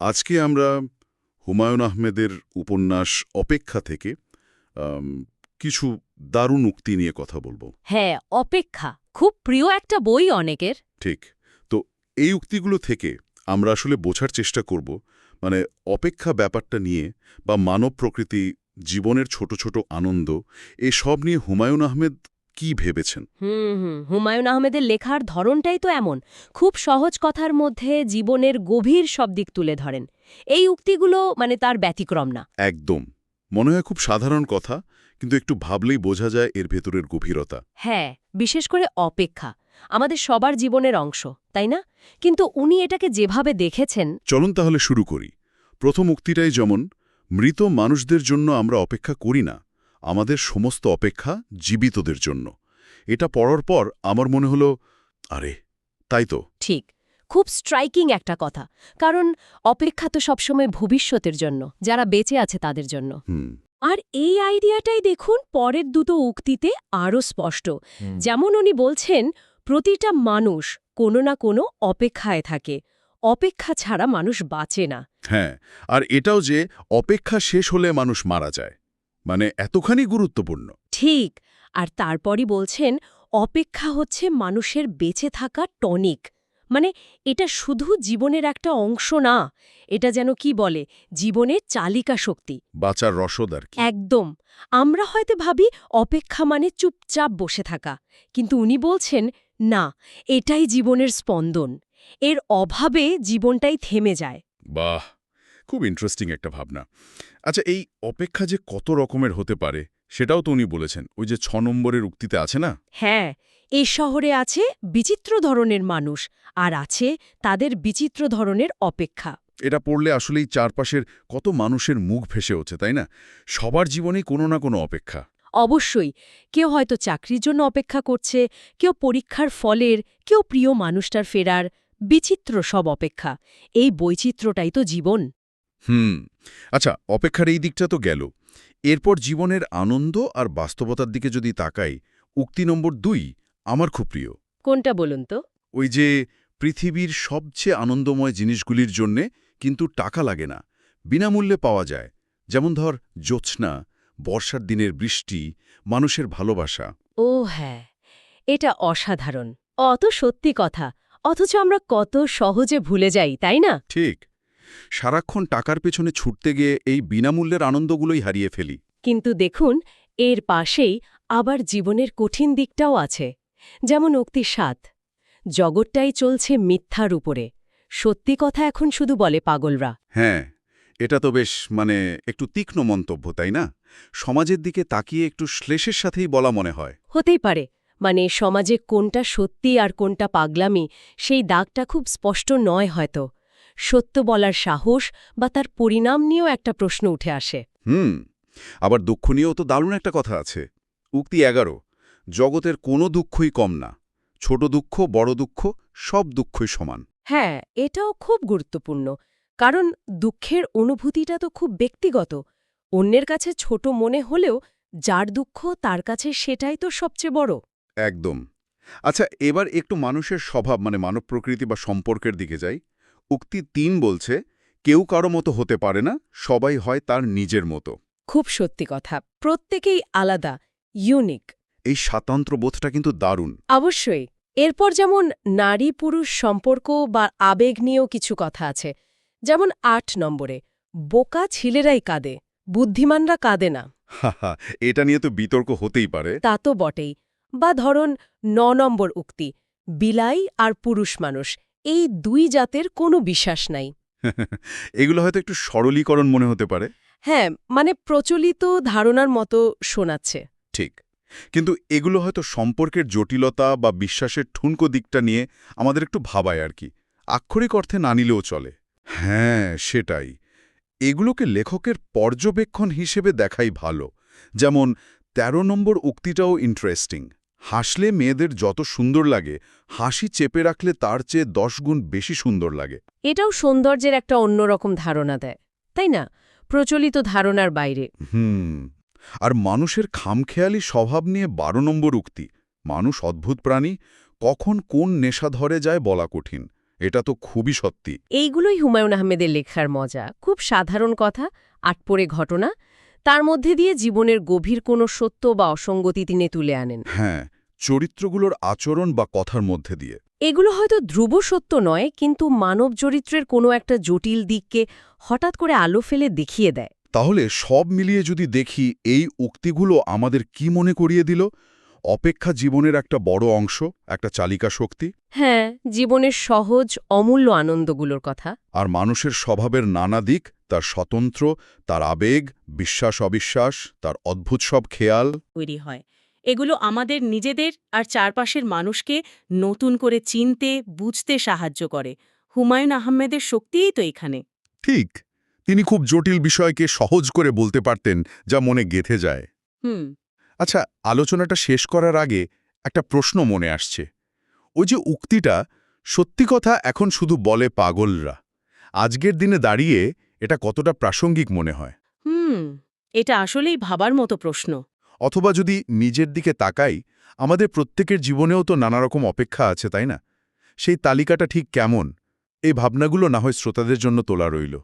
আজকে আমরা হুমায়ুন আহমেদের উপন্যাস অপেক্ষা থেকে কিছু দারুণ উক্তি নিয়ে কথা বলব। হ্যাঁ অপেক্ষা। খুব প্রিয় একটা বই অনেকের। ঠিক। তো এই উক্তিগুলো থেকে আমরা আসলে বোঝার চেষ্টা করব মানে অপেক্ষা ব্যাপারটা নিয়ে বা মানব প্রকৃতি জীবনের ছোট ছোট আনন্দ এসব নিয়ে হুমায়ুন আহমেদ কি ভেবেছেন? হুম হুম। হুমায়ুন আহমেদের লেখার ধরনটাই তো এমন। খুব সহজ কথার মধ্যে জীবনের গভীর সব দিক তুলে ধরেন। এই উক্তিগুলো মানে তার ব্যতিক্রম না। একদম। মনে হয় খুব সাধারণ কথা কিন্তু একটু ভাবলেই বোঝা যায় এর ভেতরের গভীরতা। হ্যাঁ বিশেষ করে অপেক্ষা। আমাদের সবার জীবনের অংশ তাই না? কিন্তু উনি এটাকে যেভাবে দেখেছেন চলুন তাহলে শুরু করি। প্রথম উক্তিটাই যেমন মৃত মানুষদের জন্য আমরা অপেক্ষা করি না আমাদের সমস্ত অপেক্ষা জীবিতদের জন্য। এটা পড়ার পর আমার মনে হলো আরে তাই তো। ঠিক। খুব স্ট্রাইকিং একটা কথা কারণ অপেক্ষা তো সবসময় ভবিষ্যতের জন্য যারা বেঁচে আছে তাদের জন্য। আর এই আইডিয়াটাই দেখুন পরের দুটো উক্তিতে আরও স্পষ্ট। যেমন উনি বলছেন প্রতিটা মানুষ কোনো না কোনো অপেক্ষায় থাকে। অপেক্ষা ছাড়া মানুষ বাঁচে না। হ্যাঁ আর এটাও যে অপেক্ষা শেষ হলে মানুষ মারা যায়। মানে এতখানি গুরুত্বপূর্ণ। ঠিক আর তারপরই বলছেন অপেক্ষা হচ্ছে মানুষের বেঁচে থাকা টনিক। মানে এটা শুধু জীবনের একটা অংশ না এটা যেন কি বলে জীবনের চালিকা শক্তি। বাঁচার রসদ আর একদম আমরা হয়তো ভাবি অপেক্ষা মানে চুপচাপ বসে থাকা কিন্তু উনি বলছেন না এটাই জীবনের স্পন্দন। এর অভাবে জীবনটাই থেমে যায়। বাহ! খুব ইন্টারেস্টিং একটা ভাবনা। আচ্ছা এই অপেক্ষা যে কত রকমের হতে পারে সেটাও তো উনি বলেছেন। ওই যে ছ নম্বরের উক্তিতে আছে না? হ্যাঁ এই শহরে আছে বিচিত্র ধরনের মানুষ আর আছে তাদের বিচিত্র ধরনের অপেক্ষা। এটা পড়লে আসলেই চারপাশের কত মানুষের মুখ ভেসে ওঠে তাই না? সবার জীবনেই কোনো না কোনো অপেক্ষা। অবশ্যই কেউ হয়তো চাকরির জন্য অপেক্ষা করছে কেউ পরীক্ষার ফলের কেউ প্রিয় মানুষটার ফেরার বিচিত্র সব অপেক্ষা। এই বৈচিত্র্যটাই তো জীবন। হুম আচ্ছা অপেক্ষার এই দিকটা তো গেল। এরপর জীবনের আনন্দ আর বাস্তবতার দিকে যদি তাকাই উক্তি নম্বর দুই আমার খুব প্রিয়। কোনটা বলুন তো? ওই যে পৃথিবীর সবচেয়ে আনন্দময় জিনিসগুলির জন্যে কিন্তু টাকা লাগে না বিনামূল্যে পাওয়া যায়। যেমন ধর জ্যোৎস্না বর্ষার দিনের বৃষ্টি মানুষের ভালোবাসা। ও হ্যাঁ এটা অসাধারণ। অত সত্যি কথা অথচ আমরা কত সহজে ভুলে যাই তাই না? ঠিক। সারাক্ষণ টাকার পেছনে ছুটতে গিয়ে এই বিনামূল্যের আনন্দগুলোই হারিয়ে ফেলি। কিন্তু দেখুন এর পাশেই আবার জীবনের কঠিন দিকটাও আছে যেমন উক্তি সাত জগৎটাই চলছে মিথ্যার উপরে। সত্যি কথা এখন শুধু বলে পাগলরা। হ্যাঁ এটা তো বেশ মানে একটু তীক্ষ্ণ মন্তব্য তাই না? সমাজের দিকে তাকিয়ে একটু শ্লেষের সাথেই বলা মনে হয়। হতেই পারে মানে সমাজে কোনটা সত্যি আর কোনটা পাগলামি সেই দাগটা খুব স্পষ্ট নয় হয়তো। সত্য বলার সাহস বা তার পরিণাম নিয়েও একটা প্রশ্ন উঠে আসে। হুম আবার দুঃখ নিয়েও তো দারুণ একটা কথা আছে। উক্তি এগারো জগতের কোনো দুঃখই কম না। ছোট দুঃখ বড় দুঃখ সব দুঃখই সমান। হ্যাঁ এটাও খুব গুরুত্বপূর্ণ। কারণ দুঃখের অনুভূতিটা তো খুব ব্যক্তিগত। অন্যের কাছে ছোট মনে হলেও যার দুঃখ তার কাছে সেটাই তো সবচেয়ে বড়। একদম। আচ্ছা এবার একটু মানুষের স্বভাব মানে মানব প্রকৃতি বা সম্পর্কের দিকে যাই। উক্তি তিন বলছে কেউ কারও মতো হতে পারে না সবাই হয় তার নিজের মতো। খুব সত্যি কথা প্রত্যেকেই আলাদা ইউনিক এই স্বাতন্ত্র বোধটা কিন্তু দারুণ। অবশ্যই এরপর যেমন নারী পুরুষ সম্পর্ক বা আবেগ নিয়েও কিছু কথা আছে যেমন আট নম্বরে বোকা ছেলেরাই কাঁদে বুদ্ধিমানরা কাঁদে না। এটা নিয়ে তো বিতর্ক হতেই পারে। তা তো বটেই বা ধরুন ন নম্বর উক্তি বিলাই আর পুরুষ মানুষ এই দুই জাতের কোনো বিশ্বাস নাই। এগুলো হয়তো একটু সরলীকরণ মনে হতে পারে। হ্যাঁ মানে প্রচলিত ধারণার মতো শোনাচ্ছে। ঠিক। কিন্তু এগুলো হয়তো সম্পর্কের জটিলতা বা বিশ্বাসের ঠুনকো দিকটা নিয়ে আমাদের একটু ভাবায় আর কি। আক্ষরিক অর্থে না নিলেও চলে। হ্যাঁ সেটাই। এগুলোকে লেখকের পর্যবেক্ষণ হিসেবে দেখাই ভালো। যেমন ১৩ নম্বর উক্তিটাও ইন্টারেস্টিং হাসলে মেয়েদের যত সুন্দর লাগে হাসি চেপে রাখলে তার চেয়ে দশ গুণ বেশি সুন্দর লাগে। এটাও সৌন্দর্যের একটা অন্যরকম ধারণা দেয় তাই না? প্রচলিত ধারণার বাইরে। হুম আর মানুষের খামখেয়ালি স্বভাব নিয়ে বারো নম্বর উক্তি মানুষ অদ্ভুত প্রাণী কখন কোন নেশা ধরে যায় বলা কঠিন এটা তো খুবই সত্যি। এইগুলোই হুমায়ুন আহমেদের লেখার মজা খুব সাধারণ কথা আটপোড়ে ঘটনা তার মধ্যে দিয়ে জীবনের গভীর কোনো সত্য বা অসঙ্গতি তিনি তুলে আনেন। হ্যাঁ চরিত্রগুলোর আচরণ বা কথার মধ্যে দিয়ে। এগুলো হয়তো ধ্রুব সত্য নয় কিন্তু মানব চরিত্রের কোনো একটা জটিল দিককে হঠাৎ করে আলো ফেলে দেখিয়ে দেয়। তাহলে সব মিলিয়ে যদি দেখি এই উক্তিগুলো আমাদের কি মনে করিয়ে দিল? অপেক্ষা জীবনের একটা বড় অংশ একটা চালিকা শক্তি? হ্যাঁ জীবনের সহজ অমূল্য আনন্দগুলোর কথা। আর মানুষের স্বভাবের নানা দিক তার স্বতন্ত্র তার আবেগ বিশ্বাস অবিশ্বাস তার অদ্ভুত সব খেয়াল। তৈরি হয়। এগুলো আমাদের নিজেদের আর চারপাশের মানুষকে নতুন করে চিনতে বুঝতে সাহায্য করে। হুমায়ুন আহমেদের শক্তিই তো এখানে। ঠিক। তিনি খুব জটিল বিষয়কে সহজ করে বলতে পারতেন যা মনে গেথে যায়। হুম। আচ্ছা আলোচনাটা শেষ করার আগে একটা প্রশ্ন মনে আসছে। ওই যে উক্তিটা সত্যি কথা এখন শুধু বলে পাগলরা। আজকের দিনে দাঁড়িয়ে এটা কতটা প্রাসঙ্গিক মনে হয়? হুম এটা আসলেই ভাবার মতো প্রশ্ন। অথবা যদি নিজের দিকে তাকাই, আমাদের প্রত্যেকের জীবনেও তো নানা রকম অপেক্ষা আছে, তাই না? সেই তালিকাটা ঠিক কেমন? এই ভাবনাগুলো না হয় শ্রোতাদের জন্য তোলা রইল।